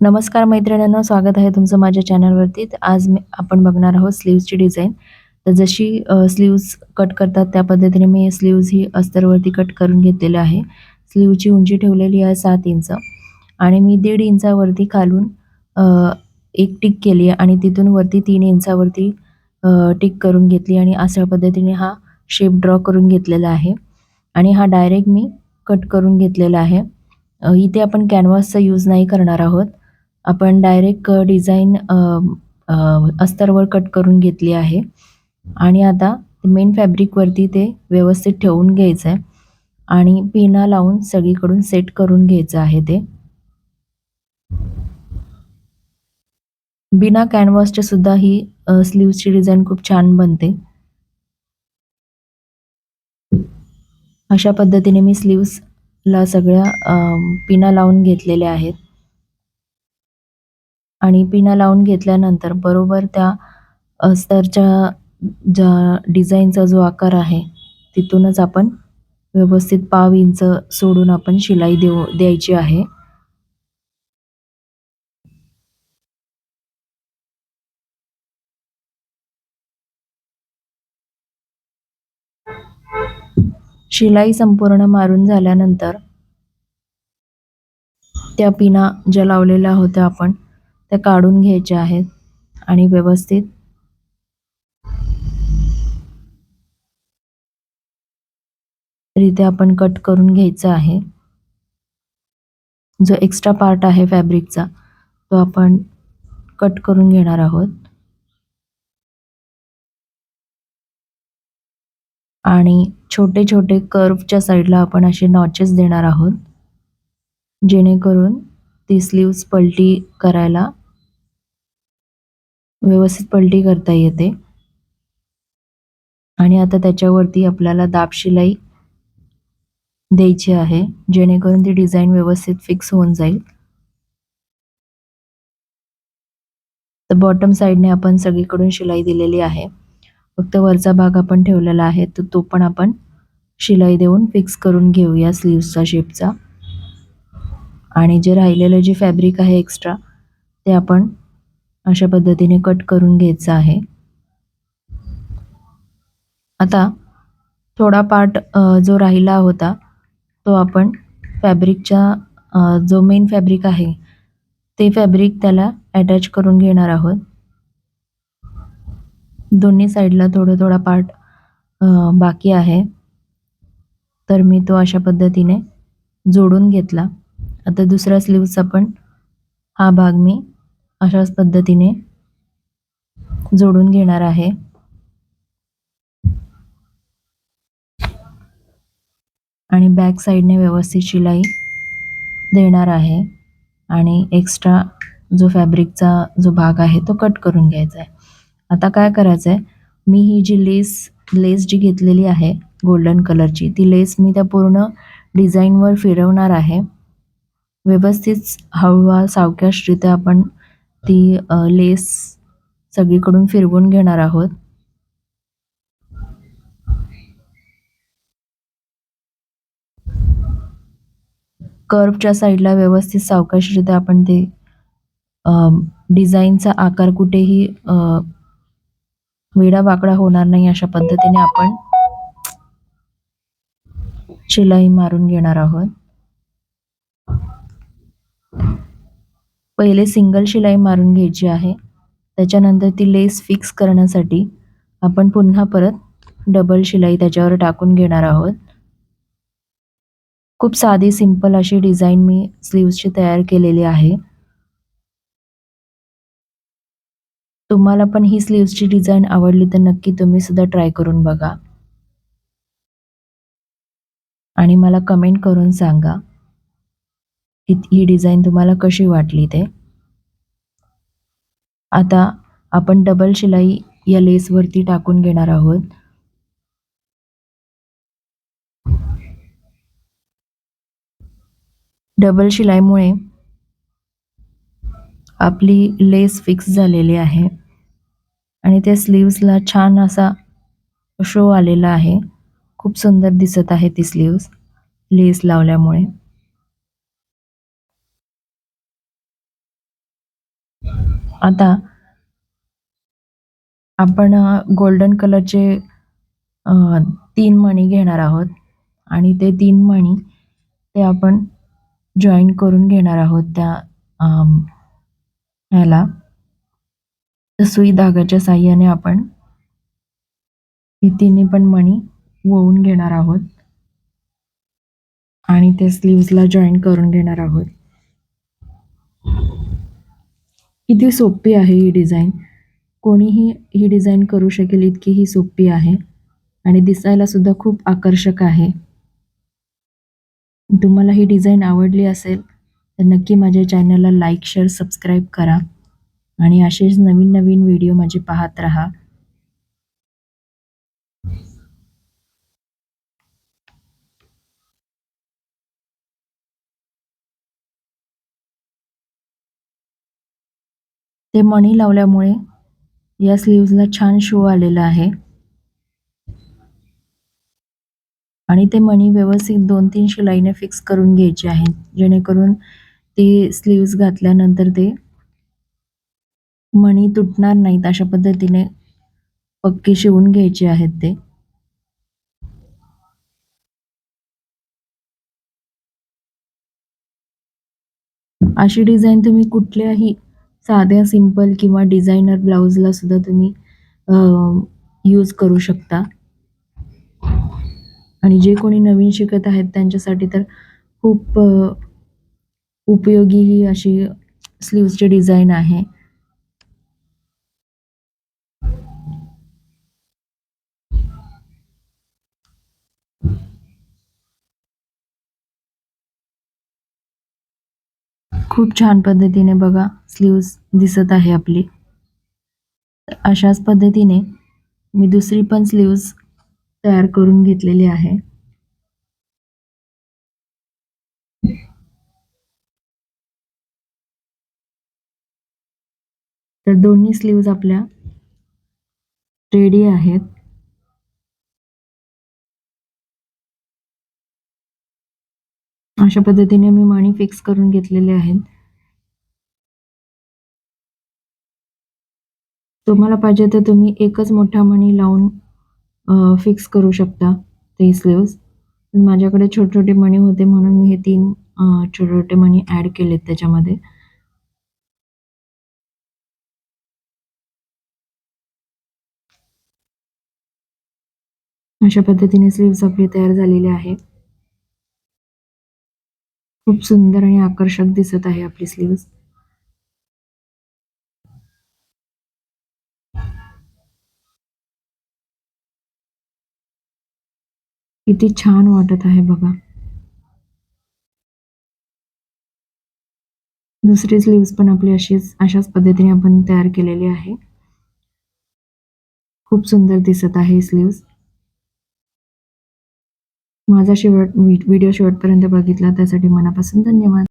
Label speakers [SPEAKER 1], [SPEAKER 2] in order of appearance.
[SPEAKER 1] नमस्कार मैत्रिणींना स्वागत आहे तुमचं माझ्या चॅनलवरती. तर आज मी आपण बघणार आहोत स्लीव्सची डिझाईन. तर जशी स्लीव्स कट करतात त्या पद्धतीने मी स्लीव्ज ही अस्तरवरती कट करून घेतलेलं आहे. स्लीवची उंची ठेवलेली आहे सात इंच. आणि मी दीड इंचावरती खालून एक टिक केली आहे आणि तिथून वरती तीन इंचावरती टिक करून घेतली आणि अशा पद्धतीने हा शेप ड्रॉ करून घेतलेला आहे. आणि हा डायरेक्ट मी कट करून घेतलेला आहे. इथे आपण कॅनव्हासचा यूज नाही करणार आहोत. आपण डायरेक्ट डिझाईन अस्तरवर कट करून घेतली आहे. आणि आता मेन फॅब्रिकवरती ते व्यवस्थित ठेवून घ्यायचं आहे आणि पिना लावून सगळीकडून सेट करून घ्यायचं आहे ते. बिना कॅनव्हासचे सुद्धा ही स्लीव्सची डिझाईन खूप छान बनते. अशा पद्धतीने मी स्लीव्सला सगळ्या पिना लावून घेतलेल्या आहेत. आणि पिना लावून घेतल्यानंतर बरोबर त्या अस्तरच्या ज्या डिझाईनचा जो आकार आहे तिथूनच आपण व्यवस्थित पाव इंच सोडून आपण शिलाई देऊ द्यायची आहे. शिलाई संपूर्ण मारून झाल्यानंतर त्या पिना ज्या लावलेल्या होत्या आपण त्या काढून घ्यायच्या आहेत आणि व्यवस्थित रित्या आपण कट करून घ्यायचा आहे. जो एक्स्ट्रा पार्ट आहे फॅब्रिकचा तो आपण कट करून घेणार आहोत. आणि छोटे छोटे कर्वच्या साईडला आपण असे नॉचेस देणार आहोत. जेणेकरून ती स्लीव्स पलटी करायला व्यवस्थित पलटी करता येते. आणि आता त्याच्यावरती आपल्याला दाब शिलाई द्यायची आहे जेणेकरून ती डिझाईन व्यवस्थित फिक्स होऊन जाईल. तर बॉटम साईडने आपण सगळीकडून शिलाई दिलेली आहे. फक्त वरचा भाग आपण ठेवलेला आहे तर तो पण आपण शिलाई देऊन फिक्स करून घेऊया स्लीव्सचा शेपचा. आणि जे राहिलेलं जे फॅब्रिक आहे एक्स्ट्रा ते आपण अशा पद्धतीने कट करून घ्यायचं आहे. आता थोडा पार्ट जो राहिला होता तो आपण फॅब्रिकच्या जो मेन फॅब्रिक आहे ते फॅब्रिक त्याला अटॅच करून घेणार आहोत. दोन्ही साईडला थोडं थोडा पार्ट बाकी आहे. तर मी तो अशा पद्धतीने जोडून घेतला. आता दुसऱ्या स्लीव्सचा पण हा भाग मी अशाच पद्धतीने जोडून घेणार आहे. आणि बॅक साईडने व्यवस्थित शिलाई देणार आहे. आणि एक्स्ट्रा जो फॅब्रिकचा जो भाग आहे तो कट करून घ्यायचा आहे. आता काय करायचं आहे मी ही जी लेस लेस जी घेतलेली आहे गोल्डन कलरची ती लेस मी त्या पूर्ण डिझाईनवर फिरवणार आहे. व्यवस्थित हळूवार सावकाशरित्या आपण ती लेस सगळीकडून फिरवून घेणार आहोत. कर्वच्या साईडला व्यवस्थित सावकाशरित्या आपण ते डिझाईनचा आकार कुठेही वेडा वाकडा होणार नाही अशा पद्धतीने आपण शिलाई मारून घेणार आहोत. पहिले सिंगल शिलाई मारून घ्यायची आहे. त्याच्यानंतर ती लेस फिक्स करण्यासाठी आपण पुन्हा परत डबल शिलाई त्याच्यावर टाकून घेणार आहोत. खूप साधी सिंपल अशी डिझाईन मी स्लीव्सची तयार केलेली आहे. तुम्हाला पण ही स्लीव्सची डिझाईन आवडली तर नक्की तुम्ही सुद्धा ट्राय करून बघा. आणि मला कमेंट करून सांगा. ही डिझाईन तुम्हाला कशी वाटली ते? आता आपण डबल शिलाई या लेसवरती टाकून घेणार आहोत. डबल शिलाईमुळे आपली लेस फिक्स झालेली आहे. आणि त्या स्लीव्सला छान असा शो आलेला आहे. खूप सुंदर दिसत आहे ती स्लीव्स लेस लावल्यामुळे. आता आपण गोल्डन कलरचे तीन मणी घेणार आहोत. आणि ते तीन मणी ते आपण जॉईन करून घेणार आहोत त्या ह्याला. सुई धागाच्या साह्याने आपण ही तिन्ही पण मणी वळून घेणार आहोत. आणि ते स्लीव्सला जॉईन करून घेणार आहोत. किती सोपी आहे ही डिझाईन. कोणीही ही डिझाईन करू शकेल इतकी ही सोपी आहे. आणि दिसायला सुद्धा खूप आकर्षक आहे. तुम्हाला ही डिझाईन आवडली असेल तर नक्की माझ्या चॅनलला लाईक शेअर सबस्क्राईब करा. आणि असेच नवीन नवीन व्हिडिओ माझे पाहत राहा. ते मणी लावल्यामुळे या स्लीव्सला छान शो आलेला आहे. आणि ते मणी व्यवस्थित दोन तीन शिलाईने फिक्स करून घ्यायचे आहेत जेणेकरून ते स्लीव्स घातल्यानंतर ते मणी तुटणार नाहीत अशा पद्धतीने पक्के शिवून घ्यायचे आहेत ते. अशी डिझाईन तुम्ही कुठल्याही साध्या सिंपल किंवा डिझायनर ब्लाऊजला सुद्धा तुम्ही यूज करू शकता. आणि जे कोणी नवीन शिकत आहेत त्यांच्यासाठी तर खूप उपयोगी ही अशी स्लीव्सची डिझाईन आहे. खूप छान पद्धतीने बघा स्लीव्स दिसत आहे आपली. अशाच पद्धतीने मी दुसरी पण स्लीव्स तयार करून घेतलेली आहे. तर दोन्ही स्लीव्ज आपल्या रेडी आहेत. अशा पद्धतीने मी मणी फिक्स करून घेतलेले आहेत. तुम्हाला पाहिजे तर तुम्ही एकच मोठा मणी लावून फिक्स करू शकता ते स्लीव्स माझ्याकडे छोटे छोटे मणी होते म्हणून मी हे तीन छोटे छोटे मणी ॲड केलेत त्याच्यामध्ये. अशा पद्धतीने स्लीव्स आपली तयार झालेली आहे. खूप सुंदर आणि आकर्षक दिसत आहे आपली स्लीव्स किती छान वाटत आहे बघा. दुसरी स्लीव्स पण आपली अशीच अशाच पद्धतीने आपण तयार केलेली आहे. खूप सुंदर दिसत आहे स्लीव्स माझा शेवट व्हिडिओ शेवटपर्यंत बघितला त्यासाठी मनापासून धन्यवाद.